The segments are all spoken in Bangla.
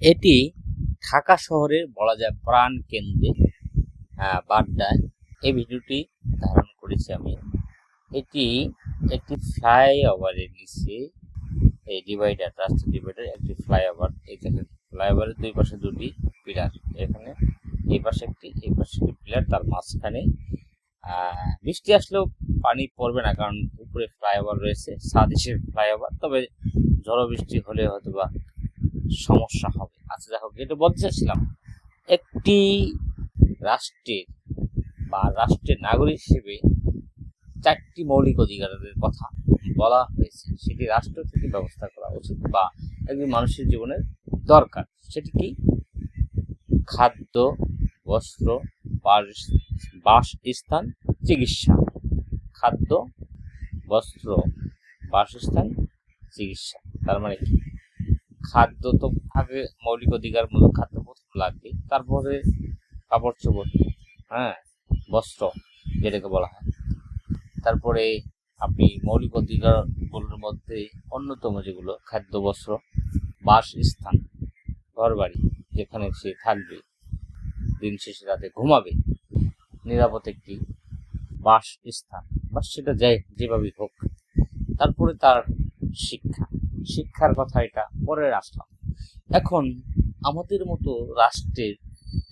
এটি ঢাকা শহরের বলা যায় প্রাণ কেন্দ্রে বাড্ডায়। এই ভিডিওটি ধারণ করেছি আমি। এটি একটি ফ্লাইওভারের নিচে, এই ডিভাইডার রাস্তা ডিভাইডার একটি ফ্লাইওভার। এই দেখেন ফ্লাইওভারের দুই পাশে দুটি পিলার। এখানে এই পাশে একটি, এই পাশে একটি পিলার। তার মাঝখানে বৃষ্টি আসলেও পানি পড়বে না, কারণ উপরে ফ্লাইওভার রয়েছে, সাদেশের ফ্লাইওভার। তবে ঝড়ো বৃষ্টি হলে হয়তো বা সমস্যা হবে। আচ্ছা দেখো এটা বলতে চাচ্ছিলাম, একটি রাষ্ট্রের বা রাষ্ট্রের নাগরিক হিসেবে চারটি মৌলিক অধিকারের কথা বলা হয়েছে, সেটি রাষ্ট্র থেকে ব্যবস্থা করা উচিত বা একজন মানুষের জীবনের দরকার। সেটি কি? খাদ্য, বস্ত্র বাস- বাসস্থান চিকিৎসা। খাদ্য, বস্ত্র, বাসস্থান, চিকিৎসা। তার মানে কি? খাদ্য তো আগে মৌলিক অধিকার মূলক খাদ্য প্রথম লাগবে। তারপরে কাপড় চোপড় হ্যাঁ বস্ত্র যেটাকে বলা হয়। তারপরে আপনি মৌলিক অধিকারগুলোর মধ্যে অন্যতম যেগুলো খাদ্য বস্ত্র বাসস্থান ঘর বাড়ি যেখানে সে থাকবে, দিন শেষে রাতে ঘুমাবে, নিরাপদ একটি বাসস্থান, বা সেটা যাই, যেভাবেই হোক। তারপরে তার শিক্ষা। শিক্ষার কথা এটা পরে আসলাম এখন আমাদের মতো রাষ্ট্রের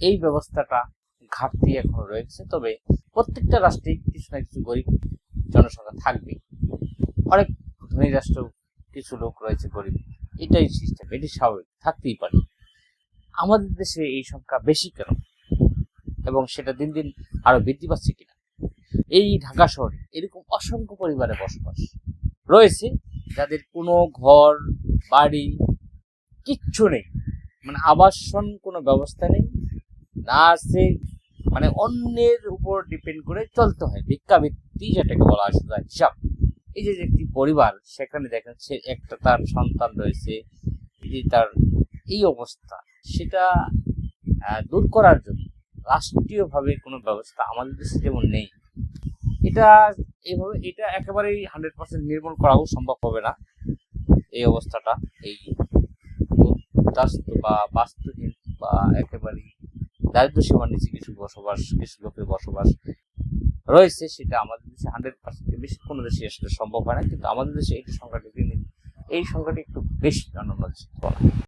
এই ব্যবস্থাটা ঘাটতি এখন রয়েছে, তবে প্রত্যেকটা রাষ্ট্রে কিছু না কিছু গরিব জনসংখ্যা থাকবে অনেক ধনী রাষ্ট্র, কিছু লোক রয়েছে গরিব, এটাই সিস্টেম এটি স্বাভাবিক, থাকতেই পারে। আমাদের দেশে এই সংখ্যা বেশি কেন? এবং সেটা দিন দিন আরও বৃদ্ধি পাচ্ছে কিনা? এই ঢাকা শহরে এরকম অসংখ্য পরিবারে বসবাস রয়েছে যাদের কোনো ঘর, বাড়ি কিচ্ছু নেই। মানে আবাসন কোনো ব্যবস্থা নেই। না আছে মানে অন্যের উপর ডিপেন্ড করে চলতে হয়। ভিক্ষাবৃত্তি যেটাকে বলা হয় সোজা হিসাব। এই যে একটি পরিবার, সেখানে দেখেন সে একটা তার সন্তান রয়েছে যে তার এই অবস্থা, সেটা দূর করার জন্য রাষ্ট্রীয়ভাবে কোনো ব্যবস্থা আমাদের দেশে যেমন নেই। এটা এইভাবে এটা একেবারেই হান্ড্রেড পার্সেন্ট নির্মূল করাও সম্ভব হবে না এই অবস্থাটা, এই বা বাস্তুহীন বা একেবারেই দারিদ্র সীমার নিচে কিছু বসবাস, কিছু লোকের বসবাস রয়েছে, সেটা আমাদের দেশে হান্ড্রেড পার্সেন্ট বেশি কোনো দেশে আসলে সম্ভব হয় না কিন্তু আমাদের দেশে এই সংখ্যাটি এই সংখ্যাটি একটু বেশি অন্যান্য দেশে।